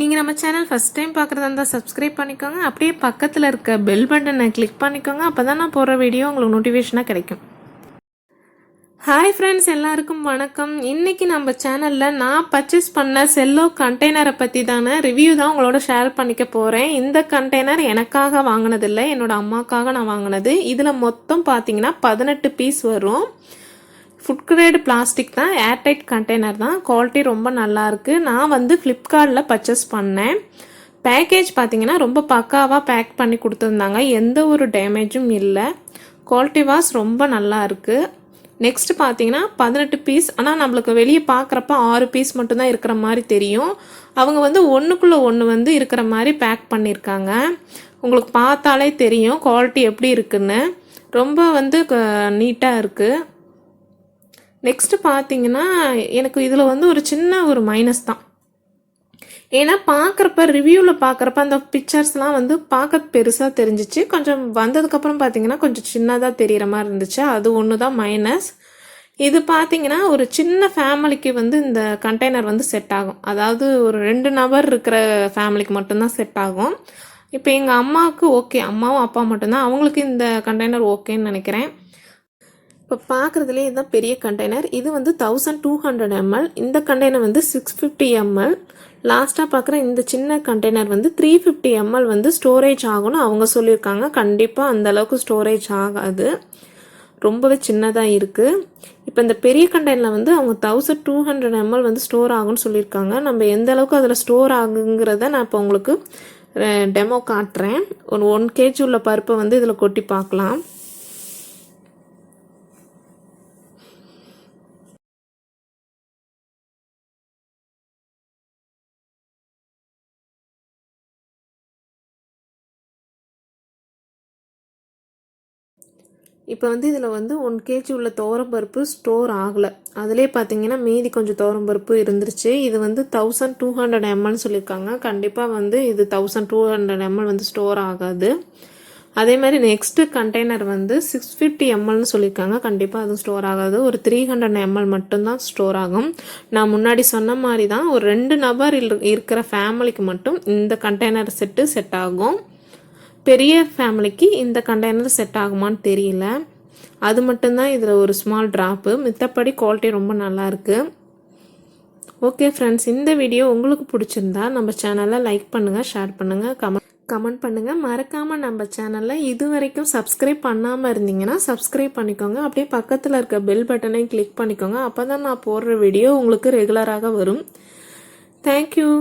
நீங்கள் நம்ம channel first time பார்க்குறதா இருந்தால் சப்ஸ்கிரைப் பண்ணிக்கோங்க. அப்படியே பக்கத்தில் இருக்க பெல் பட்டனை கிளிக் பண்ணிக்கோங்க. அப்போ தான் நான் போடுற வீடியோ உங்களுக்கு நோட்டிஃபிகேஷனாக கிடைக்கும். ஹாய் ஃப்ரெண்ட்ஸ் எல்லாருக்கும் வணக்கம். இன்னைக்கு நம்ம சேனலில் நான் பர்ச்சேஸ் பண்ண செல்லோ கண்டெய்னரை பற்றி தானே ரிவ்யூ தான் உங்களோட ஷேர் பண்ணிக்க போகிறேன் இந்த கண்டெய்னர் எனக்காக வாங்கினதில்லை என்னோடய அம்மாக்காக நான் வாங்கினது. இதில் மொத்தம் பார்த்தீங்கன்னா பதினெட்டு பீஸ் வரும். ஃபுட் கிரேடு பிளாஸ்டிக் தான் ஏர்டைட் கண்டெய்னர் தான். குவாலிட்டி ரொம்ப நல்லாயிருக்கு நான் வந்து ஃப்ளிப்கார்ட்டில் பர்ச்சேஸ் பண்ணேன். பேக்கேஜ் பார்த்தீங்கன்னா ரொம்ப பக்காவாக பேக் பண்ணி கொடுத்துருந்தாங்க. எந்த ஒரு டேமேஜும் இல்லை. குவாலிட்டி வாஸ் ரொம்ப நல்லா இருக்குது நெக்ஸ்ட் பார்த்தீங்கன்னா பதினெட்டு பீஸ் ஆனால் நம்மளுக்கு வெளியே பார்க்குறப்ப ஆறு பீஸ் மட்டும்தான் இருக்கிற மாதிரி தெரியும். அவங்க வந்து ஒன்றுக்குள்ளே ஒன்று வந்து இருக்கிற மாதிரி பேக் பண்ணியிருக்காங்க உங்களுக்கு பார்த்தாலே தெரியும் குவாலிட்டி எப்படி இருக்குன்னு. ரொம்ப வந்து நீட்டாக இருக்குது நெக்ஸ்ட் பார்த்தீங்கன்னா எனக்கு இதில் வந்து ஒரு சின்ன ஒரு மைனஸ் தான். ஏன்னா பார்க்குறப்ப ரிவ்யூவில் பார்க்குறப்ப அந்த பிக்சர்ஸ்லாம் வந்து பார்க்க பெருசாக தெரிஞ்சிச்சு. கொஞ்சம் வந்ததுக்கப்புறம் பார்த்தீங்கன்னா கொஞ்சம் சின்னதாக தெரிகிற மாதிரி இருந்துச்சு. அது ஒன்று தான் மைனஸ் இது பார்த்தீங்கன்னா ஒரு சின்ன ஃபேமிலிக்கு வந்து இந்த கண்டெய்னர் வந்து செட் ஆகும். அதாவது ஒரு ரெண்டு நபர் இருக்கிற ஃபேமிலிக்கு மட்டும்தான் செட் ஆகும். இப்போ எங்கள் அம்மாவுக்கு ஓகே அம்மாவும் அப்பா மட்டும்தான். அவங்களுக்கு இந்த கண்டெய்னர் ஓகேன்னு நினைக்கிறேன். இப்போ பார்க்குறதுலே இதுதான் பெரிய கண்டெய்னர் இது வந்து தௌசண்ட் டூ ஹண்ட்ரட் எம்எல் இந்த கண்டெய்னர் வந்து சிக்ஸ் ஃபிஃப்டி எம்எல் லாஸ்ட்டாக பார்க்குற இந்த சின்ன கண்டெய்னர் வந்து த்ரீ ஃபிஃப்டி எம்எல் வந்து ஸ்டோரேஜ் ஆகும்னு அவங்க சொல்லியிருக்காங்க. கண்டிப்பாக அந்த அளவுக்கு ஸ்டோரேஜ் ஆகாது. ரொம்பவே சின்னதாக இருக்குது இப்போ இந்த பெரிய கண்டெய்னரில் வந்து அவங்க தௌசண்ட் டூ ஹண்ட்ரட் எம்எல் வந்து ஸ்டோர் ஆகும்னு சொல்லியிருக்காங்க. நம்ம எந்த அளவுக்கு அதில் ஸ்டோர் ஆகுங்கிறத நான் இப்போ உங்களுக்கு டெமோ காட்டுறேன். ஒரு ஒன் கேஜி உள்ள பருப்பை வந்து இதில் கொட்டி பார்க்கலாம். இப்போ வந்து இதில் வந்து ஒன் கேஜி உள்ள பருப்பு ஸ்டோர் ஆகலை. அதிலே பார்த்தீங்கன்னா மீதி கொஞ்சம் பருப்பு இருந்துருச்சு. இது வந்து தௌசண்ட் டூ ஹண்ட்ரட் எம்எல்னு சொல்லியிருக்காங்க கண்டிப்பாக வந்து இது தௌசண்ட் டூ ஹண்ட்ரட் எம்எல் வந்து ஸ்டோர் ஆகாது. அதே மாதிரி நெக்ஸ்ட்டு கண்டெய்னர் வந்து சிக்ஸ் ஃபிஃப்டி எம்எல்னு சொல்லியிருக்காங்க கண்டிப்பாக அதுவும் ஸ்டோர் ஆகாது. ஒரு த்ரீ ஹண்ட்ரட் எம்எல் மட்டும்தான் ஸ்டோர் ஆகும். நான் முன்னாடி சொன்ன மாதிரி தான் ஒரு ரெண்டு நபர் இருக்கிற ஃபேமிலிக்கு மட்டும் இந்த கண்டெய்னர் செட்டு செட் ஆகும். பெரிய ஃபேமிலிக்கு இந்த கண்டெய்னர் செட் ஆகுமான்னு தெரியல. அது மட்டும்தான் இதில் ஒரு ஸ்மால் ட்ராப்பு மித்தப்படி குவாலிட்டி ரொம்ப நல்லாயிருக்கு ஓகே ஃப்ரெண்ட்ஸ் இந்த வீடியோ உங்களுக்கு பிடிச்சிருந்தா நம்ம சேனலை லைக் பண்ணுங்கள் ஷேர் பண்ணுங்கள் கமெண்ட் கமெண்ட் பண்ணுங்கள் மறக்காமல் நம்ம சேனலில் இது வரைக்கும் சப்ஸ்கிரைப் பண்ணாமல் இருந்தீங்கன்னா சப்ஸ்கிரைப் பண்ணிக்கோங்க. அப்படியே பக்கத்தில் இருக்க பெல் பட்டனையும் கிளிக் பண்ணிக்கோங்க. அப்போ தான் நான் போடுற வீடியோ உங்களுக்கு ரெகுலராக வரும். தேங்க்யூ